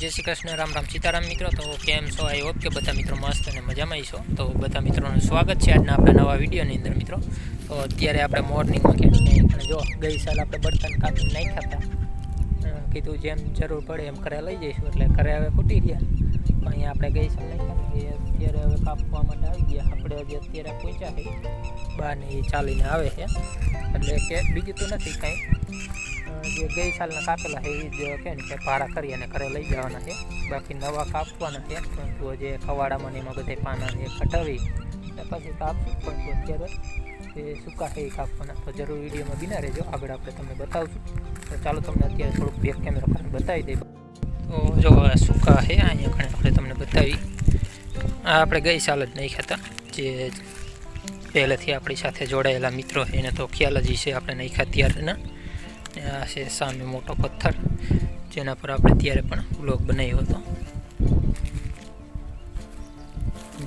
જય શ્રી કૃષ્ણ, રામ રામ સીતારામ મિત્રો. તો કેમ છો? આઈ હોપ કે બધા મિત્રો મસ્ત અને મજામાં છો તો બધા મિત્રોનું સ્વાગત છે આજના આપણા નવા વિડીયોની અંદર મિત્રો. તો અત્યારે આપણે મોર્નિંગમાં ક્યાંક અને જો ગઈ સાલ આપણે બર્તન કાપીને નાખ્યા હતા. કીધું જેમ જરૂર પડે એમ ઘરે લઈ જઈશું, એટલે ઘરે હવે ખૂટી રહ્યા પણ અહીંયા આપણે ગઈ સાલ નાખ્યા અત્યારે હવે કાપવા માટે આવી ગયા. આપણે હજી અત્યારે પહોંચ્યા છે બહારને એ ચાલીને આવે છે. એટલે કે બીજું તો નથી કાંઈ. જે ગઈ સાલના કાપેલા છે એ જ કે ને ભાડા કરી અને ઘરે લઈ જવાના છે. બાકી નવા કાપવાના છે પરંતુ જે ખવાડામાં ને એમાં બધે પાના એ કટાવી પછી કાપશું પરંતુ અત્યારે એ સૂકા છે એ કાપવાના. તો જરૂર વિડીયોમાં બિના રહેજો, આગળ આપણે તમને બતાવશું. તો ચાલો તમને અત્યારે થોડુંક બેક કેમેરા કરીને બતાવી દઈએ તો જો સૂકા છે, અહીંયા ઘણે આપણે તમને બતાવી. આ આપણે ગઈ સાલ જ નહીં ખાતા જે પહેલેથી આપણી સાથે જોડાયેલા મિત્રો છે, એને તો ખ્યાલ જ છે આપણે નાખ્યા ત્યારના. ને આ છે સામે મોટો પથ્થર, જેના પર આપણે ત્યારે પણ બ્લોગ બનાવ્યો હતો.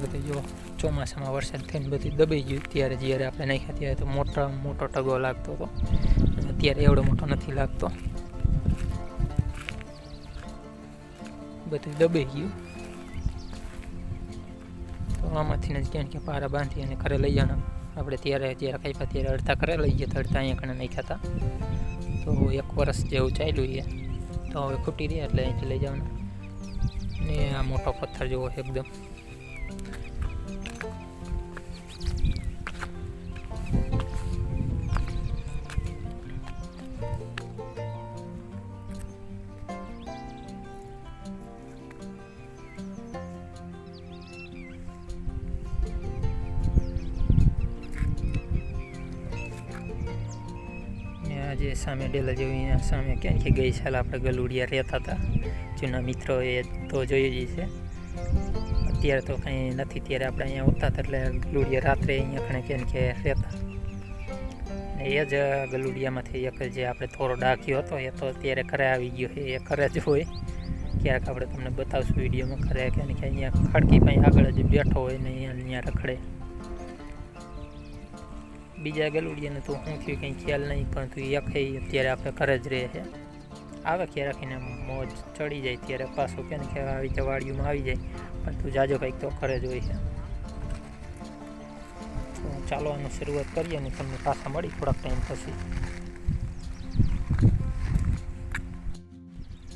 બધું જો ચોમાસામાં વરસાદ થઈને બધું દબાઈ ગયું, ત્યારે જ્યારે આપણે નાખ્યા ત્યારે તો મોટો મોટો ટગો લાગતો હતો. અત્યારે એવડો મોટો નથી લાગતો. બધું દબાઈ ગયું. તો આમાંથી જ ક્યાં પારા બાંધી અને ઘરે લઈ જવાના. આપણે ત્યારે જ્યારે ખાઈ ત્યારે અડધા ઘરે લઈ ગયા અડધા અહીંયા કણે નાખ્યા હતા. તો એક વર્ષ જેવું ચાલ્યું છે. તો હવે ખૂટી રહ્યા એટલે અહીંથી લઈ જવાના. ને આ મોટો પથ્થર જેવો એકદમ. સામે ડેલા જેવી સામે ક્યાં કે ગઈ સાલ આપણે ગલુડિયા રહેતા હતા. જૂના મિત્રો એ તો જોઈ જ છે. અત્યારે તો કંઈ નથી, ત્યારે આપણે અહીંયા હતા એટલે ગલુડિયા રાત્રે અહીંયા ઘણે ક્યાંક કે રહેતા. એ જ ગલુડિયામાંથી એક જે આપણે થોડો ડાખ્યો હતો, એ તો અત્યારે ઘરે આવી ગયો છે. એ ઘરે જ હોય. ક્યારેક આપણે તમને બતાવશું વિડીયોમાં, ઘરે કે અહીંયા ખડકી પાસે આગળ જ બેઠો હોય ને અહીંયા રખડે. બીજા ગલુડિયાને તો શું થયું, કંઈ ખ્યાલ નહીં પરંતુ એક એ અત્યારે આપણે ઘરે જ રહે છે. આવે ક્યારેક એને મોજ ચડી જાય, ત્યારે પાછું કે ને કે આવી રીતે વાડીઓમાં આવી જાય, પણ તું જાજો કંઈક તો ઘરે જ હોય છે. તો ચાલો આની શરૂઆત કરીએ અને તમને પાછા મળી થોડાક ટાઈમ પછી.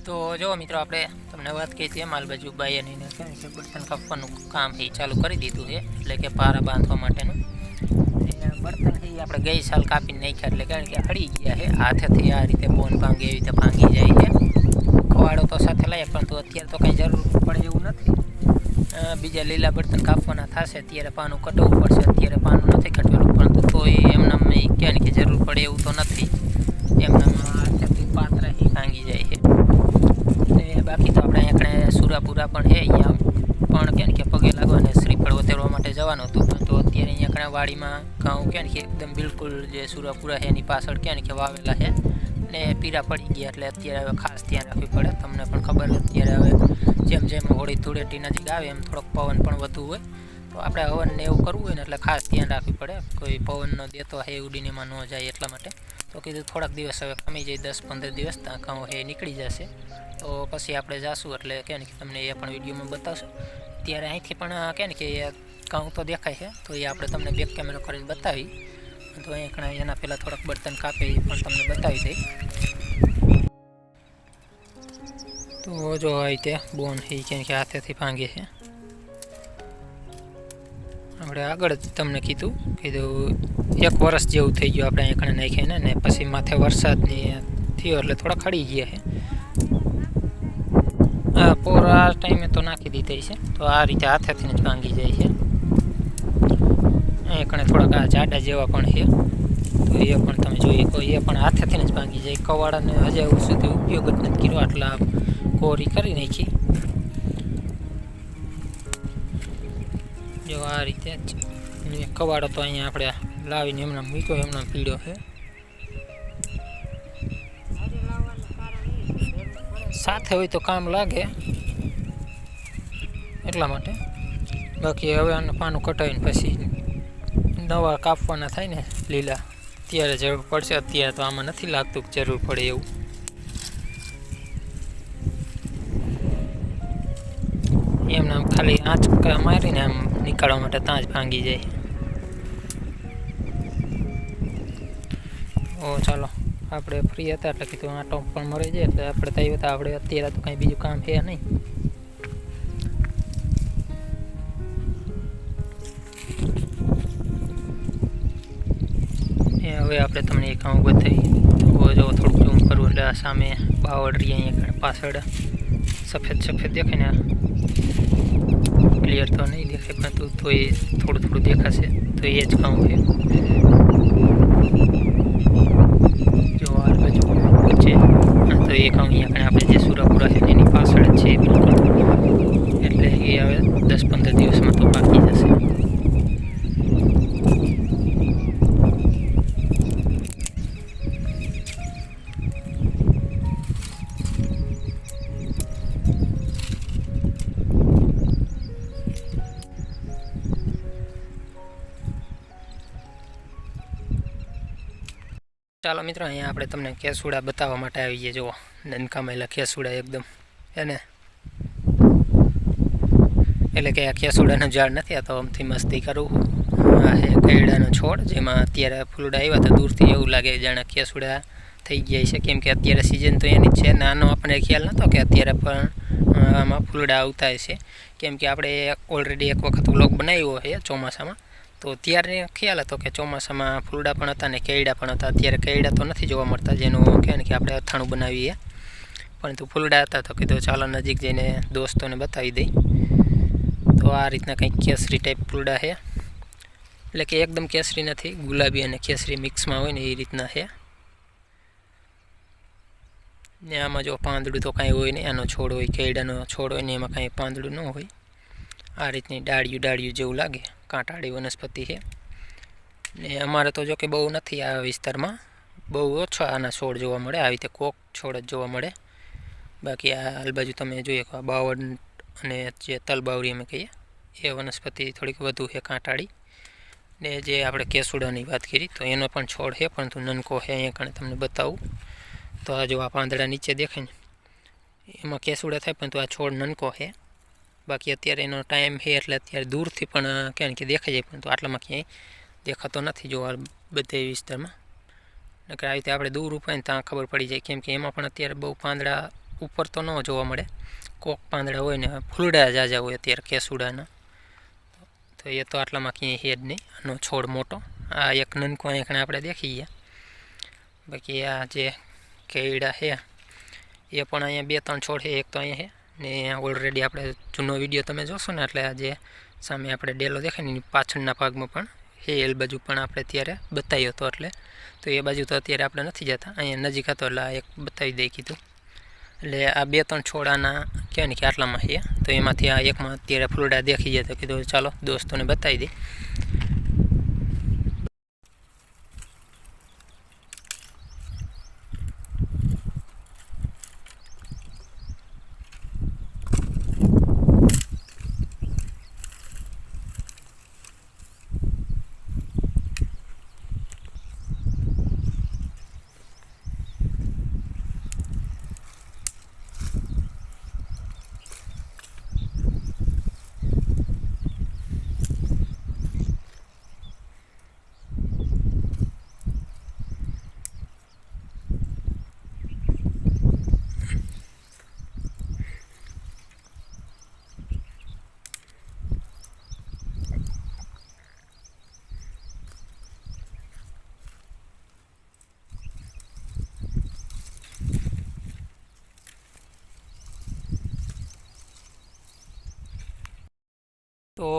તો જો મિત્રો, આપણે તમને વાત કહી હતી માલ બાજુ અને કે ને, કે બર્તન કાપવાનું કામ એ ચાલુ કરી દીધું છે, એટલે કે પારા બાંધવા માટેનું. બર્તન એ આપણે ગઈ સાલ કાપીને નાખ્યા એટલે કારણ કે હળી ગયા છે. હાથેથી આ રીતે બોન ભાંગે એવી રીતે ભાંગી જાય છે. ખવાડો તો સાથે લઈએ પરંતુ અત્યારે તો કંઈ જરૂર પડે એવું નથી. બીજા લીલા બર્તન કાપવાના થશે ત્યારે પાનું કટવું પડશે, અત્યારે પાનું નથી કટવેલું, પરંતુ તો એ એમના કહેવાય કે જરૂર પડે એવું તો નથી. હાથેથી પાત્રા એ ભાંગી જાય છે. બાકી તો આપણે અહીંયા સુરાપુરા પણ છે, અહીંયા પણ કેમ કે પગે લાગવા અને શ્રીફળ વધારવા માટે જવાનું હતું. તો અત્યારે અહીંયા ઘણા વાડીમાં ઘઉં ક્યાં કે એકદમ બિલકુલ જે સુરાપુરા છે એની પાછળ ક્યાં કે વાવેલા છે. ને પીરા પડી ગયા એટલે અત્યારે હવે ખાસ ધ્યાન રાખવી પડે. તમને પણ ખબર અત્યારે હવે જેમ જેમ હોળી ધૂળેટી નજીક આવે એમ થોડોક પવન પણ વધુ હોય. તો આપણે હવનને એવું કરવું હોય ને એટલે ખાસ ધ્યાન રાખવી પડે. કોઈ પવનનો દેતો હે, ઉડીને એમાં ન જાય એટલા માટે. તો કીધું થોડાક દિવસ હવે કમી જાય, દસ પંદર દિવસ ત્યાં ઘઉં હે નીકળી જશે. તો પછી આપણે જાશું એટલે કે તમને એ પણ વિડીયોમાં બતાવશું. ત્યારે અહીંથી પણ કે ને કે, ઘઉં તો દેખાય છે, તો એ આપણે તમને બેક કેમેરો કરીને બતાવી. તો અહીં ઘણા એના પહેલાં થોડાક બર્તન કાપે એ પણ તમને બતાવી દઈ. તો જો આ રીતે બોન એ કે હાથેથી ભાંગે છે. આપણે આગળ તમને કીધું કીધું એક વર્ષ જેવું થઈ ગયું આપણે અહીંયા નાખીને ને પછી માથે વરસાદની થયો એટલે થોડા ખડી ગયા છે. પોર આ ટાઈમે તો નાખી દીધી છે. તો આ રીતે હાથેથી જ ભાંગી જાય છે. અહીંયા કણે થોડાક આ જાડા જેવા પણ છે. તો એ પણ તમે જોઈએ તો એ પણ હાથેથી જ ભાંગી જાય. કવાડાને હજી એવું સુધી ઉપયોગ જ નથી કર્યો. આટલા કોરી કરી નાખી. જો આ રીતે કવાડો તો અહીંયા આપણે લાવીને એમના મૂક્યો એમના પીડ્યો છે. સાથે હોય તો કામ લાગે. એટલા માટે. બાકી હવે આને પાનું કટાવીને પછી નવા કાપવાના થાય ને લીલા. ત્યારે જરૂર પડશે, અત્યારે તો આમાં નથી લાગતું કે જરૂર પડે એવું. એમને આમ ખાલી આંચકા મારીને આમ નીકાળવા માટે ત્યાં જ ભાંગી જાય. ઓ, ચાલો. આપણે ફ્રી હતા એટલે કીધું આટો પણ મળી જાય એટલે આપણે તૈયાર હતા. આપણે અત્યારે તો કંઈ બીજું કામ છે નહીં. હવે આપણે તમને એક કામ બતાવી. જો થોડુંક ઝૂમ કરવું એટલે આ સામે બાવડરી અહીંયા પાછળ. સફેદ સફેદ દેખાય ને ક્લિયર તો નહીં દેખાય પરંતુ તો એ થોડું થોડું દેખાશે, તો એ જ કામ છે જો આ બાજુ વચ્ચે હા, તો એ કામ અહીંયા આગળ આપણે જે સુરાપુરા છે એની પાછળ જ છે બિલકુલ એટલે એ હવે દસ પંદર દિવસમાં તો પાકી જશે. ચાલો મિત્રો અહીંયા આપણે તમને કેસુડા બતાવવા માટે આવી ગયા જુઓ. નનકામેલા કેસુડા એકદમ. એને એટલે કે આ કેસુડાનું ઝાડ નથી, આ તો આમથી મસ્તી કરું આ છે કૈડાનો છોડ, જેમાં અત્યારે ફૂલડા આવ્યા હતા દૂરથી, એવું લાગે જાણે કેસુડા થઈ ગયા છે કેમ કે અત્યારે સિઝન તો એની છે, નાનો આપણને ખ્યાલ નહોતો કે અત્યારે પણ આમાં ફૂલડા આવતા છે કેમ કે આપણે ઓલરેડી એક વખત વ્લોગ બનાવ્યો છે ચોમાસામાં. તો ત્યારે ખ્યાલ હતો કે ચોમાસામાં ફૂલડા પણ હતા ને કેળા પણ હતા. અત્યારે કેળા તો નથી જોવા મળતા, જેનું કહે ને કે આપણે અથાણું બનાવીએ. પરંતુ ફૂલડા હતા તો કીધું ચાલો નજીક જઈને દોસ્તોને બતાવી દઈ. તો આ રીતના કંઈક કેસરી ટાઈપ ફૂલડા છે. એટલે કે એકદમ કેસરી નથી, ગુલાબી અને કેસરી મિક્સમાં હોય ને એ રીતના છે. ને આમાં જો પાંદડું તો કાંઈ હોય નહીં, આનો છોડ હોય, કેળાનો છોડ હોય ને એમાં કાંઈ પાંદડું ન હોય. આ રીતની ડાળિયું ડાળિયું જેવું લાગે, કાંટાળી વનસ્પતિ છે. ને અમારે તો જો કે બહુ નથી આ વિસ્તારમાં. બહુ ઓછા આના છોડ જોવા મળે, આવી રીતે કોક છોડ જ જોવા મળે. બાકી આ હાલ બાજુ તમે જોઈએ કે આ બાવળ અને જે તલબાવરી અમે કહીએ, એ વનસ્પતિ થોડીક વધુ છે કાંટાળી. ને જે આપણે કેસુડાની વાત કરી, તો એનો પણ છોડ છે, પરંતુ નનકો છે અહીંયા કણે તમને બતાવું. તો આ જો આ પાંદડા નીચે દેખાય ને, એમાં કેસુડા થાય, પરંતુ આ છોડ નનકો છે. બાકી અત્યારે એનો ટાઈમ છે, એટલે અત્યારે દૂરથી પણ ક્યાંય કે દેખાઈ જાય પરંતુ આટલામાં ક્યાંય દેખાતો નથી જોવા બધે વિસ્તારમાં. નકર આવી રીતે આપણે દૂર ઉપર ને ત્યાં ખબર પડી જાય, કેમ કે એમાં પણ અત્યારે બહુ પાંદડા ઉપર તો ન જોવા મળે. કોક પાંદડા હોય ને ફૂલડા જાજા હોય અત્યારે કેસુડાના. તો એ તો આટલામાં ક્યાંય જ નહીં. આનો છોડ મોટો. આ એક નનકો અહીંયા આપણે દેખી ગયા. બાકી આ જે કેળા છે એ પણ અહીંયા બે ત્રણ છોડ છે એક તો અહીંયા છે ને ઓલરેડી આપણે જૂનો વીડિયો તમે જોશો ને, એટલે આ જે સામે આપણે ડેલો દેખાય ને પાછળના ભાગમાં પણ હેલ બાજુ પણ આપણે ત્યારે બતાવ્યો હતો એટલે. તો એ બાજુ તો અત્યારે આપણે નથી જતા. અહીંયા નજીક હતો એટલે આ એક બતાવી દઈ કીધું. એટલે આ બે ત્રણ છોડાના કહેવાય ને કે આટલામાં છે. તો એમાંથી આ એકમાં અત્યારે ફૂલડા દેખી જાય તો કીધું ચાલો દોસ્તોને બતાવી દઈ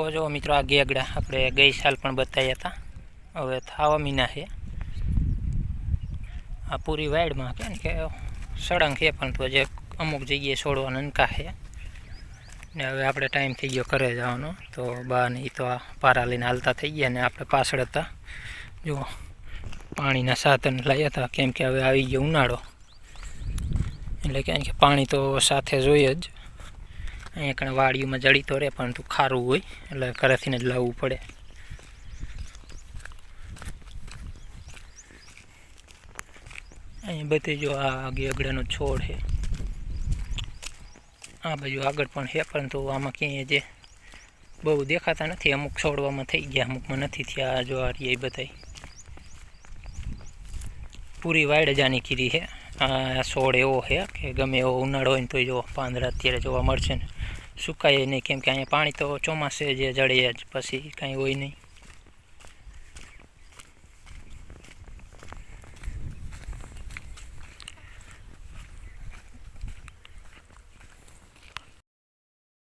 તો જો મિત્રો, આ ગેગડા આપણે ગઈ સાલ પણ બતાવ્યા હતા. હવે થાવા મીના છે. આ પૂરી વાઇડમાં કે ને કે સળંગ છે પણ તો જે અમુક જગ્યાએ છોડવા નનકા છે. ને હવે આપણે ટાઈમ થઈ ગયો ઘરે જવાનો. તો બા નહીં તો આ પારા લઈને હાલતા થઈ ગયા ને આપણે પાછળ હતા. જો પાણીના સાધન લાવ્યા હતા. કેમ કે હવે આવી ગયો ઉનાળો. એટલે કેમ કે પાણી તો સાથે જોઈએ જ. અહીંયા કણ વાડીઓમાં જડી તો રહે પરંતુ ખારું હોય, એટલે ઘરેથીને જ લાવવું પડે. અહીંયા બધે જો આ ગેગડાનો છોડ છે. આ બાજુ આગળ પણ છે, પરંતુ આમાં ક્યાંય જે બહુ દેખાતા નથી, અમુક છોડવામાં થઈ ગયા, અમુકમાં નથી થયા જો આ રહ્યા એ બધાય. પૂરી વાડ જાની કીધી છે. આ છોડ એવો છે કે ગમે એવો ઉનાળો હોય ને તોય જો પાંદડા અત્યારે જોવા મળશે ને. સુકાય નહીં, કેમ કે અહીંયા પાણી તો ચોમાસે જે જડે જ, પછી કાંઈ હોય નહીં.